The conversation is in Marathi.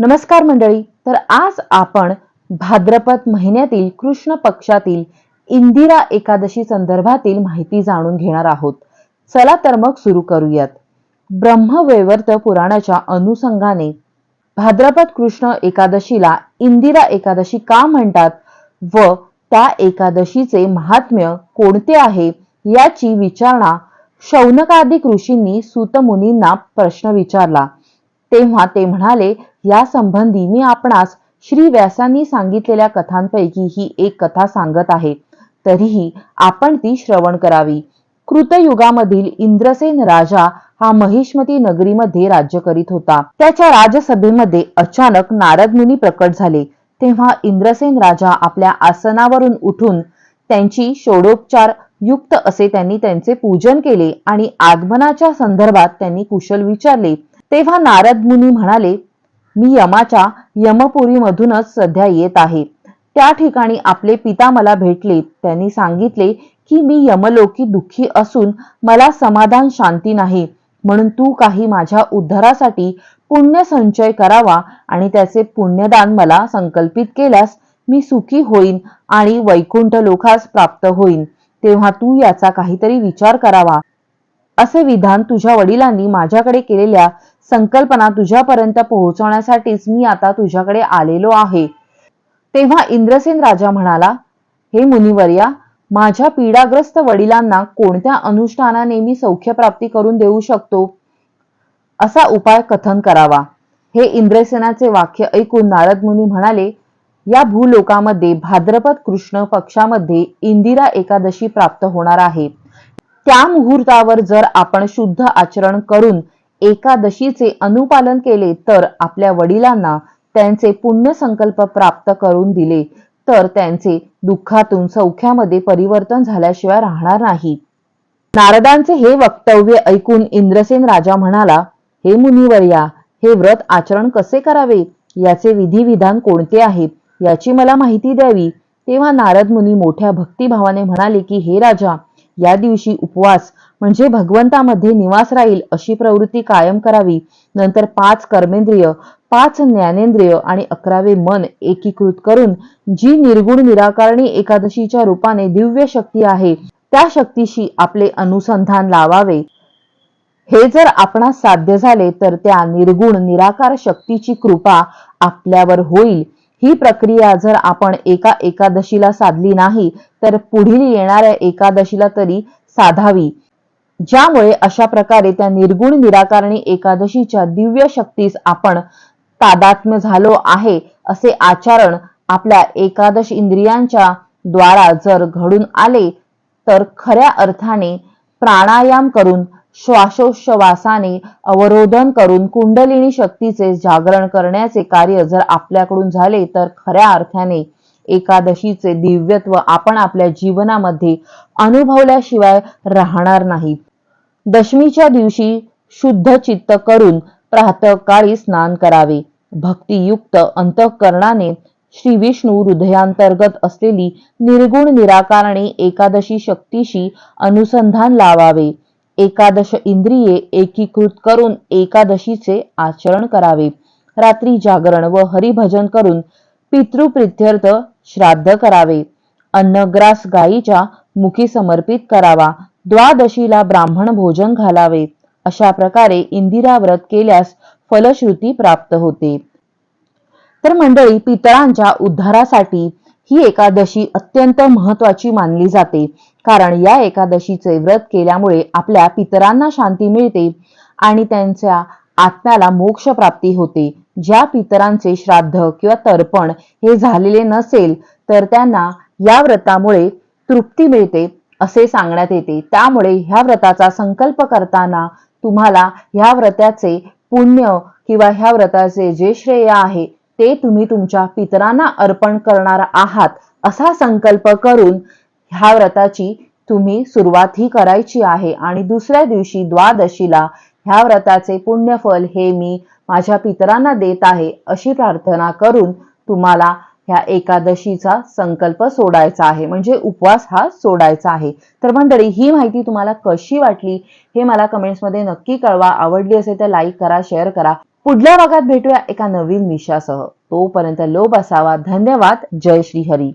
नमस्कार मंडळी. तर आज आपण भाद्रपद महिन्यातील कृष्ण पक्षातील इंदिरा एकादशी संदर्भातील माहिती जाणून घेणार आहोत. चला तर मग सुरू करूयात. ब्रह्मवैवर्त पुराणाच्या अनुषंगाने भाद्रपद कृष्ण एकादशीला इंदिरा एकादशी का म्हणतात व त्या एकादशीचे महात्म्य कोणते आहे याची विचारणा शौनकादिक ऋषींनी सुतमुनींना प्रश्न विचारला. तेव्हा ते म्हणाले या संबंधी मी आपणास श्री व्यासांनी सांगितलेल्या कथांपैकी ही एक कथा सांगत आहे. तरीही आपण ती श्रवण करावी. कृतयुगामधील इंद्रसेन राजा हा महिष्मती नगरीमध्ये राज्य करीत होता. त्याच्या राजसभेमध्ये अचानक नारद मुनी प्रकट झाले. तेव्हा इंद्रसेन राजा आपल्या आसनावरून उठून त्यांची षोडोपचार युक्त असे त्यांनी त्यांचे पूजन केले आणि आगमनाच्या संदर्भात त्यांनी कुशल विचारले. तेव्हा नारद मुनी म्हणाले मी यमाच्या यमपुरीमधूनच सध्या येत आहे. त्या ठिकाणी आपले पिता मला भेटले. त्यांनी सांगितले की मी यमलोकी दुःखी असून मला समाधान शांती नाही. म्हणून तू काही माझ्या उद्धारासाठी पुण्य संचय करावा आणि त्याचे पुण्यदान मला संकल्पित केल्यास मी सुखी होईन आणि वैकुंठ लोकास प्राप्त होईन. तेव्हा तू याचा काहीतरी विचार करावा. असे विधान तुझ्या वडिलांनी माझ्याकडे केलेल्या संकल्पना तुझ्यापर्यंत पोहोचवण्यासाठीच मी आता तुझ्याकडे आलेलो आहे. तेव्हा इंद्रसेन राजा म्हणाला हे मुनिवर्या माझ्या पीडाग्रस्त वडिलांना कोणत्या अनुष्ठानाने मी सौख्यप्राप्ती करून देऊ शकतो असा उपाय कथन करावा. हे इंद्रसेनाचे वाक्य ऐकून नारद मुनी म्हणाले या भूलोकामध्ये भाद्रपद कृष्ण पक्षामध्ये इंदिरा एकादशी प्राप्त होणार आहे. त्या मुहूर्तावर जर आपण शुद्ध आचरण करून एकादशीचे अनुपालन केले तर आपल्या वडिलांना त्यांचे पुण्य संकल्प प्राप्त करून दिले तर त्यांचे दुःखातून सौख्यामध्ये परिवर्तन झाल्याशिवाय राहणार नाही. नारदांचे हे वक्तव्य ऐकून इंद्रसेन राजा म्हणाला हे मुनिवर्या हे व्रत आचरण कसे करावे? याचे विधिविधान कोणते आहेत याची मला माहिती द्यावी. तेव्हा नारद मुनी मोठ्या भक्तिभावाने म्हणाले की हे राजा या दिवशी उपवास म्हणजे भगवंतामध्ये निवास राहील अशी प्रवृत्ती कायम करावी. नंतर पाच कर्मेंद्रिय पाच ज्ञानेंद्रिय आणि अकरावे मन एकीकृत करून जी निर्गुण निराकारणी एकादशीच्या रूपाने दिव्य शक्ती आहे त्या शक्तीशी आपले अनुसंधान लावावे. हे जर आपणास साध्य झाले तर त्या निर्गुण निराकार शक्तीची कृपा आपल्यावर होईल. ही प्रक्रिया जर आपण एका एकादशीला साधली नाही तर पुढील येणाऱ्या एकादशीला तरी साधावी. ज्यामुळे अशा प्रकारे त्या निर्गुण निराकारणी एकादशीच्या दिव्य शक्तीस आपण तादात्म्य झालो आहे असे आचरण आपल्या एकादश इंद्रियांच्या द्वारा जर घडून आले तर खऱ्या अर्थाने प्राणायाम करून श्वासोश्वासाने अवरोधन करून कुंडलिनी शक्तीचे जागरण करण्याचे कार्य जर आपल्याकडून झाले तर खऱ्या अर्थाने एकादशीचे दिव्यत्व आपण आपल्या जीवनामध्ये अनुभवल्याशिवाय राहणार नाही. दशमीच्या दिवशी शुद्ध चित्त करून प्रातःकाळी स्नान करावे. भक्तियुक्त अंतःकरणाने श्री विष्णू हृदयांतर्गत असलेली निर्गुण निराकारणे एकादशी शक्तीशी अनुसंधान लावावे. एकादश इंद्रिये एकीकृत करून एकादशीचे आचरण करावे. रात्री जागरण व हरिभजन करून पितृप्रित्यर्थ श्राद्ध करावे. अन्नग्रास गायीच्या मुखी समर्पित करावा. द्वादशीला ब्राह्मण भोजन घालावे. अशा प्रकारे इंदिरा व्रत केल्यास फलश्रुती प्राप्त होते. तर मंडळी पितळांच्या उद्धारासाठी ही एकादशी अत्यंत महत्वाची मानली जाते. कारण या एकादशीचे व्रत केल्यामुळे आपल्या पितरांना शांती मिळते आणि त्यांच्या आत्म्याला मोक्ष प्राप्ती होते. ज्या पितरांचे श्राद्ध किंवा तर्पण हे झालेले नसेल तर त्यांना या व्रतामुळे तृप्ती मिळते असे सांगण्यात येते. त्यामुळे ह्या व्रताचा संकल्प करताना तुम्हाला ह्या व्रताचे पुण्य किंवा ह्या व्रताचे जे श्रेय आहे ते तुम्ही तुमच्या पितरांना अर्पण करणार आहात असा संकल्प करून ह्या व्रताची तुम्ही सुरुवात ही करायची आहे आणि दुसऱ्या दिवशी द्वादशीला ह्या व्रताचे पुण्यफल हे मी माझ्या पितरांना देत आहे अशी प्रार्थना करून तुम्हाला ह्या एकादशीचा संकल्प सोडायचा आहे. म्हणजे उपवास हा सोडायचा आहे. तर मंडळी ही माहिती तुम्हाला कशी वाटली हे मला कमेंट्समध्ये नक्की कळवा. आवडली असेल तर लाईक करा शेअर करा. पुढल्या भागात भेटूया एका नवीन विषयासह. तोपर्यंत लोभ असावा. धन्यवाद. जय श्री हरी.